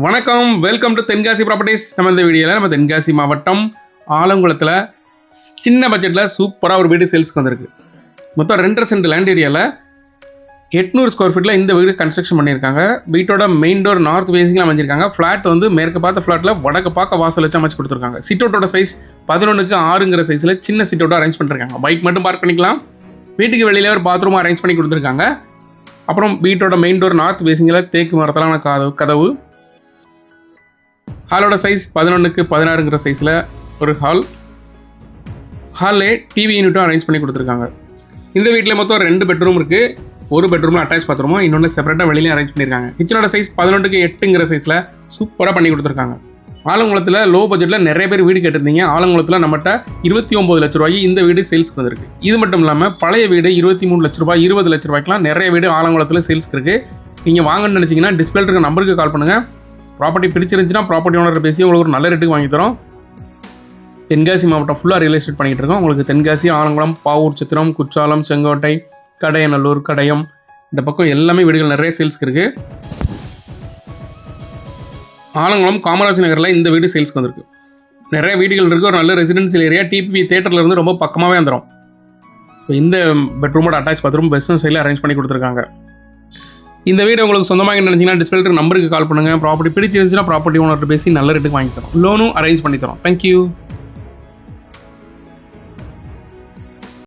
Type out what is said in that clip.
வணக்கம். Welcome to Tenkasi properties நம்ம இந்த வீடியோவில் நம்ம தென்காசி மாவட்டம் ஆலங்குளத்தில் சின்ன பட்ஜெட்டில் சூப்பராக ஒரு வீடு சேல்ஸ்க்கு வந்திருக்கு. மொத்தம் ரெண்டரை சென்ட் லேண்ட் ஏரியாவில் எட்நூறு ஸ்கொயர் ஃபீட்டில் இந்த வீடு கன்ஸ்ட்ரக்ஷன் பண்ணியிருக்காங்க. வீட்டோட மெயின் டோர் நார்த் ஃபேஸிங்கில் அமைஞ்சிருக்காங்க. ஃப்ளாட் வந்து மேற்கு பார்த்த ஃப்ளாட்டில் வடக்கு பார்க்க வாசல் வச்சு அமைச்சு கொடுத்துருக்காங்க. சிட்டோட்டோட சைஸ் பதினொன்றுக்கு ஆறுங்கிற சைஸில் சின்ன சிட்டோட அரேஞ்ச் பண்ணிருக்காங்க. பைக் மட்டும் பார்க் பண்ணிக்கலாம். வீட்டுக்கு வெளியில் ஒரு பாத்ரூம் அரேஞ்ச் பண்ணி கொடுத்துருக்காங்க. அப்புறம் வீட்டோட மெயின் டோர் நார்த் ஃபேஸிங்கில் தேக்கு மரத்தலான கதவு கதவு. ஹாலோட சைஸ் பதினொன்றுக்கு பதினாறுங்கிற சைஸில் ஒரு ஹால் ஹாலில் டிவி யூனிட்டும் அரேஞ்ச் பண்ணி கொடுத்துருக்காங்க. இந்த வீட்டில் மொத்தம் ரெண்டு பெட்ரூம் இருக்குது ஒரு பெட்ரூமில் அட்டாச் பாத்ரூமும் இன்னொன்று செப்பரேட்டாக வெளியிலையும் அரேஞ்ச் பண்ணியிருக்காங்க கிச்சனோட சைஸ் பதினொன்றுக்கு எட்டுங்கிற சைஸில் சூப்பராக பண்ணி கொடுத்துருக்காங்க. ஆலங்குளத்தில் லோ பட்ஜெட்டில் நிறைய பேர் வீடு கேட்டிருந்தீங்க. ஆலங்குளத்தில் நம்மகிட்ட இருபத்தி ஒம்பது லட்ச ரூபாய்க்கு இந்த வீடு சேல்ஸ்க்கு வந்திருக்கு. இது மட்டும் இல்லாமல் பழைய வீடு இருபத்தி மூணு லட்ச ரூபாய் இருபது லட்ச ரூபாய்க்குலாம் நிறைய வீடு ஆலங்குளத்தில் சேல்ஸ்க்கு இருக்குது நீங்கள் வாங்கணும்னு நினச்சிங்கன்னா டிஸ்பிளே இருக்க நம்பருக்கு கால் பண்ணுங்கள் ப்ராப்பர்ட்டி பிடிச்சிருந்துச்சுன்னா ப்ராப்பர்ட்டி ஓனர் பேசி உங்களுக்கு ஒரு நல்ல ரேட்டுக்கு வாங்கி தரோம். தென்காசி மாவட்டம் ஃபுல்லாக ரியல் எஸ்டேட் பண்ணிகிட்டு இருக்கோம். உங்களுக்கு தென்காசி ஆலங்குளம் பாவூர் சித்திரம் குற்றாலம் செங்கோட்டை கடையநல்லூர் கடையம் இந்த பக்கம் எல்லாமே வீடுகள் நிறைய சேல்ஸ்க்கு இருக்குது ஆலங்குளம் காமராஜ் நகரில் இந்த வீடு சேல்ஸ்க்கு வந்திருக்கு. நிறைய வீடுகள் இருக்குது ஒரு நல்ல ரெசிடென்சியல் ஏரியா டிபி தேட்டரில் இருந்து ரொம்ப பக்கமாகவே வந்துடும் இப்போ இந்த பெட்ரூமோட அட்டாச் பாத்ரூம் பெஸ்ட் சைடில் அரேஞ்ச் பண்ணி கொடுத்துருக்காங்க. இந்த வீடு உங்களுக்கு சொந்தமாக நினைச்சிங்கன்னா டிஸ்பிளே நம்பருக்கு கால் பண்ணுங்கள் ப்ராப்பர்ட்டி பிடிச்சிருந்துச்சுன்னா ப்ராப்பர்ட்டி ஓனர்கிட்ட பேசி நல்ல ரேட்டுக்கு வாங்கி தரோம். லோனும் அரேஞ்ச் பண்ணி தரோம். தேங்க்யூ